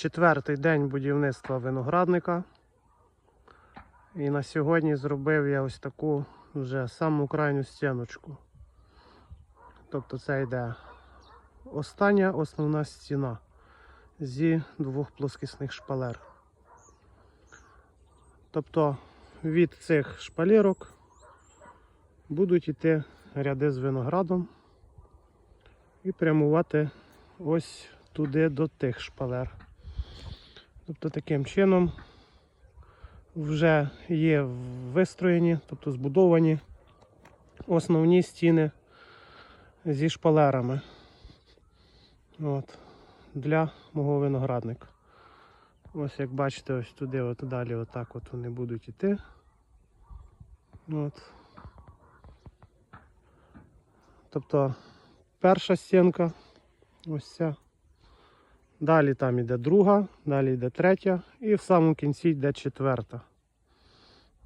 Четвертий день будівництва виноградника. І на сьогодні зробив я ось таку вже саму крайню стіночку. Тобто це йде остання основна стіна зі двох плоскісних шпалер. Тобто від цих шпалерок будуть йти ряди з виноградом і прямувати ось туди до тих шпалер. Тобто таким чином вже є вистроєні, тобто збудовані основні стіни зі шпалерами. От, для мого виноградника. Ось як бачите, ось туди, от далі, отак от вони будуть йти. От. Тобто перша стінка, ось ця. Далі там йде друга, далі йде третя і в самому кінці йде четверта.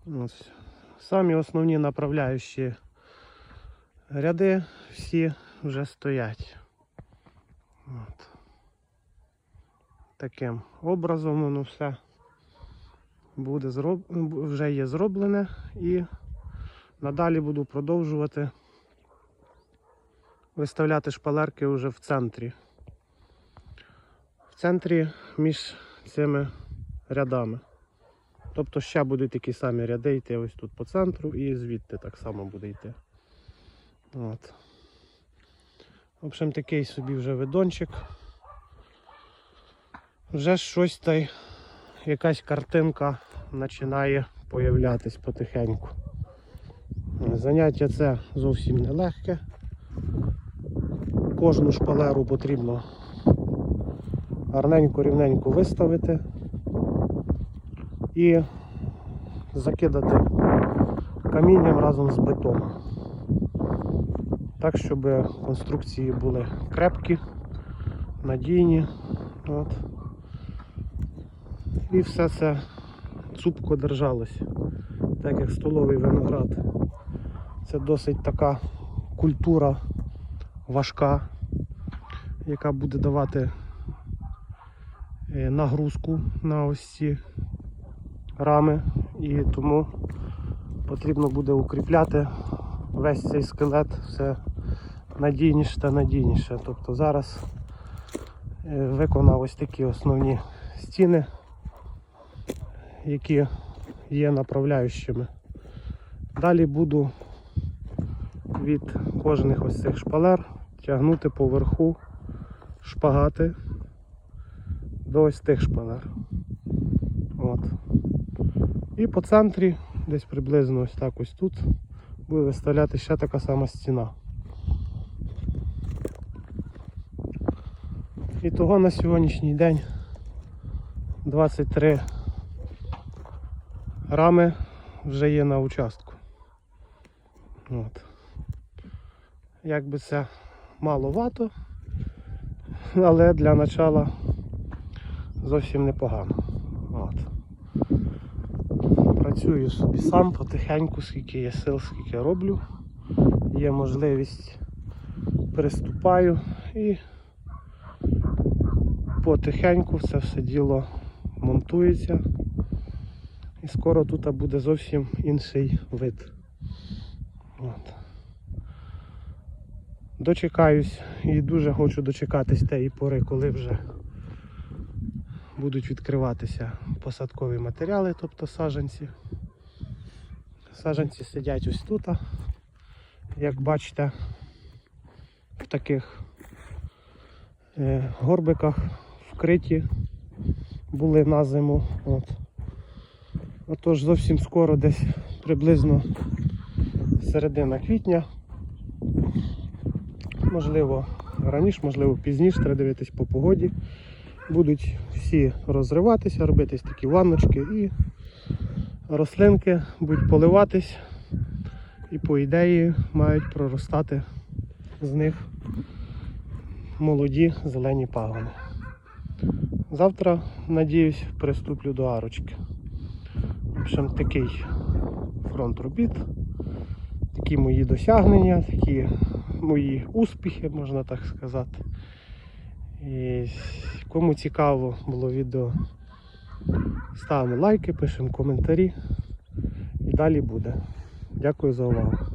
Ось. Самі основні направляючі ряди всі вже стоять. От. Таким образом воно все буде зроб... вже є зроблене і надалі буду продовжувати виставляти шпалерки вже в центрі. В центрі між цими рядами. Тобто ще будуть такі самі ряди йти ось тут по центру і звідти так само буде йти. От. В общем, такий собі вже видончик. Вже щось та якась картинка починає появлятись потихеньку. Заняття це зовсім нелегке. Кожну шпалеру потрібно гарненько рівненько виставити і закидати камінням разом з бетоном. Так, щоб конструкції були крепкі, надійні. От. І все це цупко держалось, так як столовий виноград. Це досить така культура важка, яка буде давати нагрузку на ось ці рами, і тому потрібно буде укріпляти весь цей скелет все надійніше та надійніше. Тобто зараз е, виконав ось такі основні стіни, які є направляючими. Далі буду від кожних ось цих шпалер тягнути поверху шпагати до ось тих шпалер. От. І по центрі, десь приблизно ось так ось тут, буде виставляти ще така сама стіна. І того на сьогоднішній день 23 рами вже є на участку. От. Якби це маловато, але для начала зовсім непогано. От. Працюю собі сам потихеньку, скільки є сил, скільки роблю. Є можливість приступаю і потихеньку це все діло монтується. І скоро тут буде зовсім інший вид. От. Дочекаюсь і дуже хочу дочекатись тієї пори, коли вже будуть відкриватися посадкові матеріали, тобто саджанці. Саджанці сидять ось тут, як бачите, в таких е, горбиках вкриті були на зиму. От. Отож зовсім скоро десь приблизно середина квітня. Можливо раніше, можливо пізніше, треба дивитись по погоді. Будуть всі розриватися, робитись такі ванночки і рослинки будуть поливатись і по ідеї мають проростати з них молоді зелені пагони. Завтра, надіюсь, приступлю до арочки. В общем, такий фронт робіт, такі мої досягнення, такі мої успіхи, можна так сказати. І Кому цікаво було відео, ставимо лайки, пишемо коментарі. І далі буде. Дякую за увагу.